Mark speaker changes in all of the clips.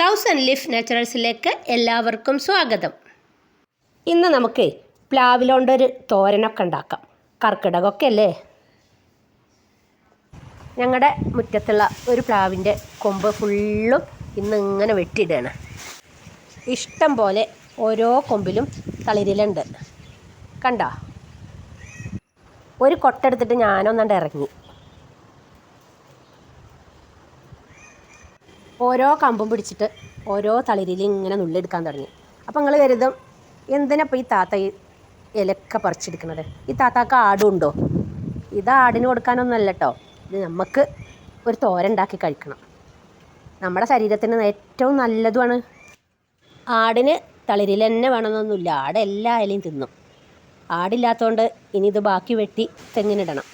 Speaker 1: Thousand ലിഫ് നാച്ചുറൽസിലേക്ക് എല്ലാവർക്കും സ്വാഗതം. ഇന്ന് നമുക്ക് പ്ലാവിലോണ്ടൊരു തോരനൊക്കെ ഉണ്ടാക്കാം. കർക്കിടകമൊക്കെ അല്ലേ ഞങ്ങളുടെ മുറ്റത്തുള്ള ഒരു പ്ലാവിന്റെ കൊമ്പ് ഫുള്ളും ഇന്ന് ഇങ്ങനെ വെട്ടിയിടുകയാണ് ഇഷ്ടം പോലെ ഓരോ കൊമ്പിലും തളിരിലുണ്ട്. കണ്ടോ? ഒരു കൊട്ടെടുത്തിട്ട് ഞാനൊന്നണ്ട് ഇറങ്ങി. ഓരോ കമ്പും പിടിച്ചിട്ട് ഓരോ തളിരിൽ ഇങ്ങനെ നുള്ളെടുക്കാൻ തുടങ്ങി. അപ്പം നിങ്ങൾ കരുതും എന്തിനപ്പോൾ ഈ താത്ത ഈ ഇലക്ക പറിച്ചെടുക്കുന്നത് ഈ താത്താക്ക് ആടുണ്ടോ? ഇത് ആടിന് കൊടുക്കാനൊന്നുമല്ല കേട്ടോ ഇത് നമുക്ക് ഒരു തോരണ്ടാക്കി കഴിക്കണം. നമ്മുടെ ശരീരത്തിന് ഏറ്റവും നല്ലതുമാണ്. ആടിന് തളിരിൽ തന്നെ വേണമെന്നൊന്നുമില്ല. ആട് എല്ലാ ഇലയും തിന്നും. ആടില്ലാത്തതുകൊണ്ട് ഇനി ഇത് ബാക്കി വെട്ടി തെങ്ങിനിടണം.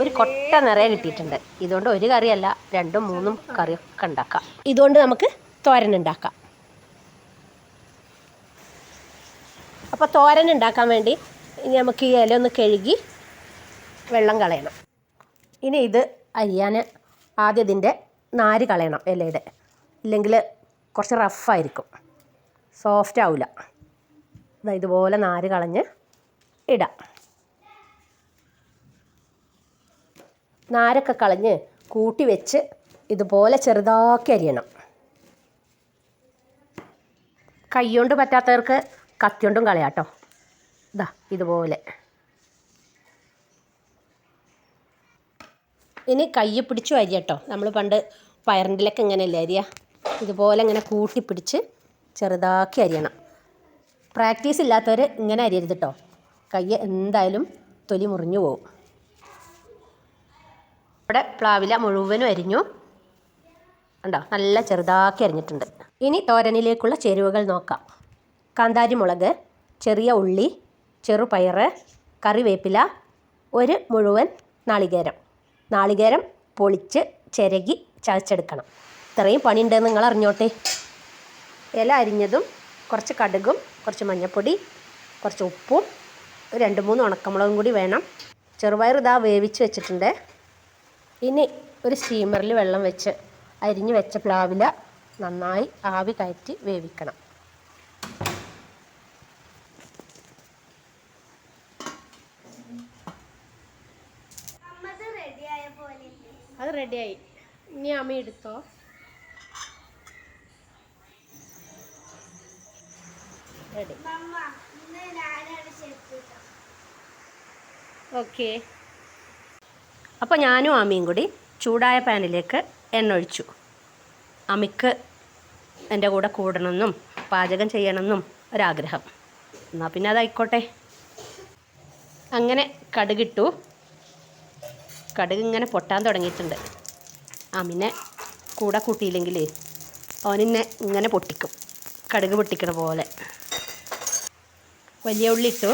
Speaker 1: ഒരു കൊട്ട നിറയെ കിട്ടിയിട്ടുണ്ട്. ഇതുകൊണ്ട് ഒരു കറിയല്ല രണ്ടും മൂന്നും കറിയൊക്കെ ഉണ്ടാക്കാം. ഇതുകൊണ്ട് നമുക്ക് തോരൻ ഉണ്ടാക്കാം. അപ്പോൾ തോരൻ ഉണ്ടാക്കാൻ വേണ്ടി ഇനി നമുക്ക് ഈ ഇല ഒന്ന് കഴുകി വെള്ളം കളയണം. ഇനി ഇത് അരിയാൻ ആദ്യം ഇതിന്റെ നാര് കളയണം ഇലയുടെ. ഇല്ലെങ്കിൽ കുറച്ച് റഫായിരിക്കും സോഫ്റ്റ് ആവില്ല ഇതുപോലെ നാര് കളഞ്ഞ് ഇടാം. നാരൊക്കെ കളഞ്ഞ് കൂട്ടി വെച്ച് ഇതുപോലെ ചെറുതാക്കി അരിയണം. കൈകൊണ്ട് പറ്റാത്തവർക്ക് കത്തിയോണ്ടും കളയാട്ടോ. ഇതാ ഇതുപോലെ. ഇനി കൈ പിടിച്ചു അരിയട്ടോ. നമ്മൾ പണ്ട് പയറിന്റെലൊക്കെ ഇങ്ങനെയല്ലേ അരിയ? ഇതുപോലെ ഇങ്ങനെ കൂട്ടി പിടിച്ച് ചെറുതാക്കി അരിയണം. പ്രാക്ടീസ് ഇല്ലാത്തവർ ഇങ്ങനെ അരിയരുത് കേട്ടോ കൈ എന്തായാലും തൊലി മുറിഞ്ഞു പോകും ഇവിടെ പ്ലാവില മുഴുവനും അരിഞ്ഞു. ഉണ്ടോ നല്ല ചെറുതാക്കി അരിഞ്ഞിട്ടുണ്ട്. ഇനി തോരനിലേക്കുള്ള ചേരുവകൾ നോക്കാം. കാന്താരി മുളക് ചെറിയ ഉള്ളി ചെറുപയർ കറിവേപ്പില ഒരു മുഴുവൻ നാളികേരം. നാളികേരം പൊളിച്ച് ചിരകി ചതച്ചെടുക്കണം. ഇത്രയും പണിയുണ്ടെന്ന് നിങ്ങൾ അറിഞ്ഞോട്ടെ? ഇല അരിഞ്ഞതും കുറച്ച് കടുകും കുറച്ച് മഞ്ഞൾപ്പൊടി കുറച്ച് ഉപ്പും രണ്ട് മൂന്ന് ഉണക്കമുളകും കൂടി വേണം. ചെറുപയർ ഇതാ വേവിച്ച് വെച്ചിട്ടുണ്ട്. ഇനി ഒരു സ്റ്റീമറിൽ വെള്ളം വെച്ച് അരിഞ്ഞ് വെച്ച പ്ലാവില നന്നായി ആവി കയറ്റി വേവിക്കണം. അത് റെഡിയായി ഇനി അമ്മ എടുത്തോ? റെഡി ഓക്കെ അപ്പോൾ ഞാനും അമ്മയും കൂടി ചൂടായ പാനിലേക്ക് എണ്ണ ഒഴിച്ചു അമിക്ക് എന്റെ കൂടെ കൂടണമെന്നും പാചകം ചെയ്യണമെന്നും ഒരാഗ്രഹം. എന്നാൽ പിന്നെ അതായിക്കോട്ടെ. അങ്ങനെ കടുകിട്ടു. കടുക് ഇങ്ങനെ പൊട്ടാൻ തുടങ്ങിയിട്ടുണ്ട്. അമിനെ കൂടെ കൂട്ടിയില്ലെങ്കിൽ അവനിന്നെ ഇങ്ങനെ പൊട്ടിക്കും. കടുക് പൊട്ടിക്കണ പോലെ. വലിയ ഉള്ളി ഇട്ടു.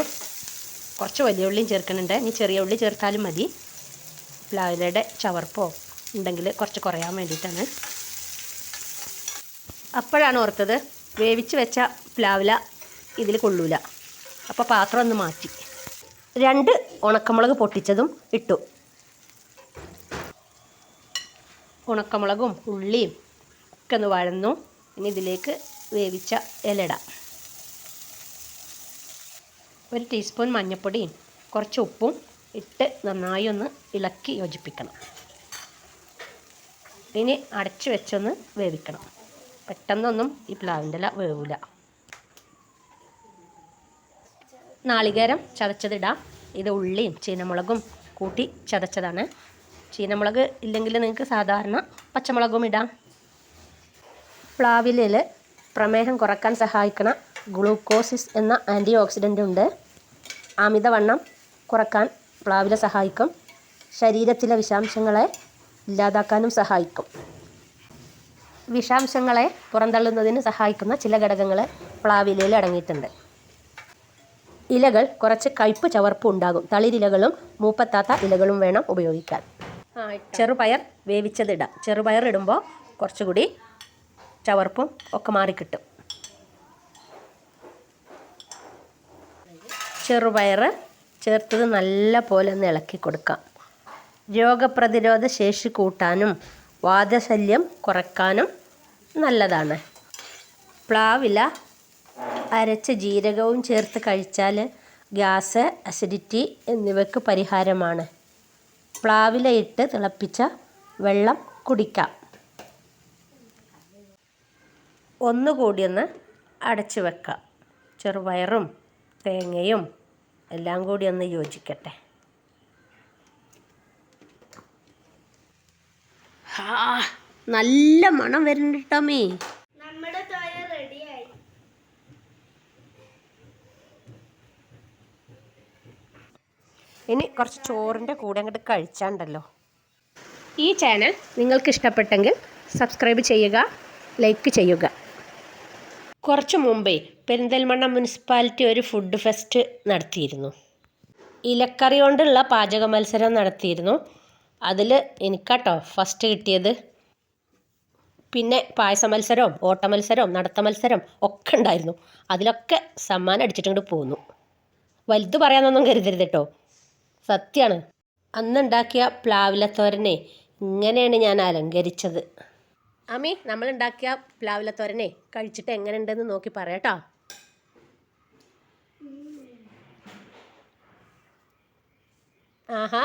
Speaker 1: കുറച്ച് വലിയ ഉള്ളിയും ചേർക്കുന്നുണ്ട്. ഇനി ചെറിയ ഉള്ളി ചേർത്താലും മതി. പ്ലാവിലയുടെ ചവർപ്പോ ഉണ്ടെങ്കിൽ കുറച്ച് കുറയാൻ വേണ്ടിയിട്ടാണ്. അപ്പോഴാണ് ഓർത്തത് വേവിച്ച് വെച്ച പ്ലാവില ഇതിൽ കൊള്ളൂല. അപ്പോൾ പാത്രം ഒന്ന് മാറ്റി. രണ്ട് ഉണക്കമുളക് പൊട്ടിച്ചതും ഇട്ടു. ഉണക്കമുളകും ഉള്ളിയും ഒക്കെ ഒന്ന് വഴന്നു. ഇനി ഇതിലേക്ക് വേവിച്ച ഇലട ഒരു ടീസ്പൂൺ മഞ്ഞൾപ്പൊടിയും കുറച്ച് ഉപ്പും ഇട്ട് നന്നായി ഒന്ന് ഇളക്കി യോജിപ്പിക്കണം. ഇനി അടച്ചു വെച്ചൊന്ന് വേവിക്കണം. പെട്ടെന്നൊന്നും ഈ പ്ലാവിന്റെ ഇല വേവില്ല നാളികേരം ചതച്ചതിടാം. ഇത് ഉള്ളിയും ചീനമുളകും കൂട്ടി ചതച്ചതാണ്. ചീനമുളക് ഇല്ലെങ്കിൽ നിങ്ങൾക്ക് സാധാരണ പച്ചമുളകും ഇടാം. പ്ലാവിലയിൽ പ്രമേഹം കുറയ്ക്കാൻ സഹായിക്കുന്ന ഗ്ലൂക്കോസിസ് എന്ന ആന്റി ഓക്സിഡന്റ് ഉണ്ട്. അമിതവണ്ണം കുറയ്ക്കാൻ പ്ലാവില സഹായിക്കും. ശരീരത്തിലെ വിഷാംശങ്ങളെ ഇല്ലാതാക്കാനും സഹായിക്കും. വിഷാംശങ്ങളെ പുറന്തള്ളുന്നതിന് സഹായിക്കുന്ന ചില ഘടകങ്ങൾ പ്ലാവിലയിൽ അടങ്ങിയിട്ടുണ്ട്. ഇലകൾ കുറച്ച് കയ്പ്പ് ചവർപ്പ് ഉണ്ടാകും. തളിരിലകളും മൂപ്പത്താത്ത ഇലകളും വേണം ഉപയോഗിക്കാൻ. ചെറുപയർ വേവിച്ചതിടാം ചെറുപയർ ഇടുമ്പോൾ കുറച്ചുകൂടി ചവർപ്പും ഒക്കെ മാറിക്കിട്ടും ചെറുപയർ ചേർത്തത് നല്ല പോലെ ഒന്ന് ഇളക്കി കൊടുക്കാം. രോഗപ്രതിരോധ ശേഷി കൂട്ടാനും വാദശല്യം കുറയ്ക്കാനും നല്ലതാണ്. പ്ലാവില അരച്ച ജീരകവും ചേർത്ത് കഴിച്ചാൽ ഗ്യാസ് അസിഡിറ്റി എന്നിവയ്ക്ക് പരിഹാരമാണ്. പ്ലാവില ഇട്ട് തിളപ്പിച്ച വെള്ളം കുടിക്കാം. ഒന്നുകൂടി ഒന്ന് അടച്ചു വെക്കാം. ചെറുപയറും തേങ്ങയും എല്ലാം കൂടി ഒന്ന് യോജിക്കട്ടെ. നല്ല മണം വരുന്നുണ്ട് ടമ്മി
Speaker 2: നമ്മുടെ തോര റെഡിയായി.
Speaker 1: ഇനി കുറച്ച് ചോറിന്റെ കൂടെ അങ്ങോട്ട് കഴിച്ചാണ്ടല്ലോ. ഈ ചാനൽ നിങ്ങൾക്ക് ഇഷ്ടപ്പെട്ടെങ്കിൽ സബ്സ്ക്രൈബ് ചെയ്യുക ലൈക്ക് ചെയ്യുക. കുറച്ച് മുമ്പേ പെരിന്തൽമണ്ണ മുനിസിപ്പാലിറ്റി ഒരു ഫുഡ് ഫെസ്റ്റ് നടത്തിയിരുന്നു. ഇലക്കറി കൊണ്ടുള്ള പാചക മത്സരം നടത്തിയിരുന്നു. അതിൽ എനിക്കാട്ടോ ഫസ്റ്റ് കിട്ടിയത്. പിന്നെ പായസ മത്സരവും ഓട്ട മത്സരവും നടത്ത മത്സരം ഒക്കെ ഉണ്ടായിരുന്നു. അതിലൊക്കെ സമ്മാനം അടിച്ചിട്ട് പോന്നു. വലുത് പറയാനൊന്നും കരുതരുത് കേട്ടോ. സത്യമാണ് അന്നുണ്ടാക്കിയ പ്ലാവിലത്തോരനെ ഇങ്ങനെയാണ് ഞാൻ അലങ്കരിച്ചത്. അമ്മി നമ്മൾ ഉണ്ടാക്കിയ പ്ലാവില തോരനെ കഴിച്ചിട്ട് എങ്ങനെ ഉണ്ടെന്ന് നോക്കി പറയാട്ടോ ആഹാ.